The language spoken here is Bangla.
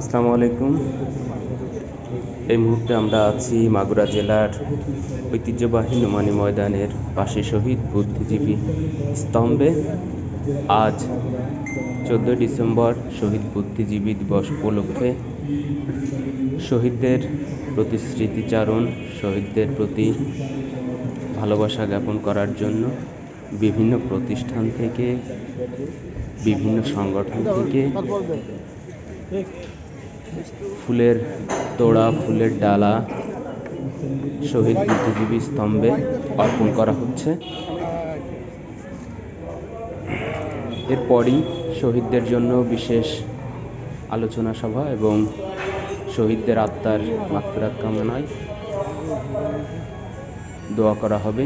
আসসালামু আলাইকুম। এই মুহূর্তে আমরা আছি মাগুরা জেলার ঐতিহ্যবাহী নোমানী ময়দানের পাশে শহীদ বুদ্ধিজীবী স্তম্ভে। আজ চোদ্দোই ডিসেম্বর শহীদ বুদ্ধিজীবী দিবস উপলক্ষে শহীদদের প্রতি স্মৃতিচারণ, শহীদদের প্রতি ভালোবাসা জ্ঞাপন করার জন্য বিভিন্ন প্রতিষ্ঠান থেকে, বিভিন্ন সংগঠন থেকে ফুলের তোড়া, ফুলের ডালা, শহীদ বুদ্ধিজীবী স্তম্ভে অর্পণ করা হচ্ছে। এরপরই শহীদদের জন্য বিশেষ আলোচনা সভা এবং শহীদদের আত্মার মাগফিরাত কামনায় দোয়া করা হবে।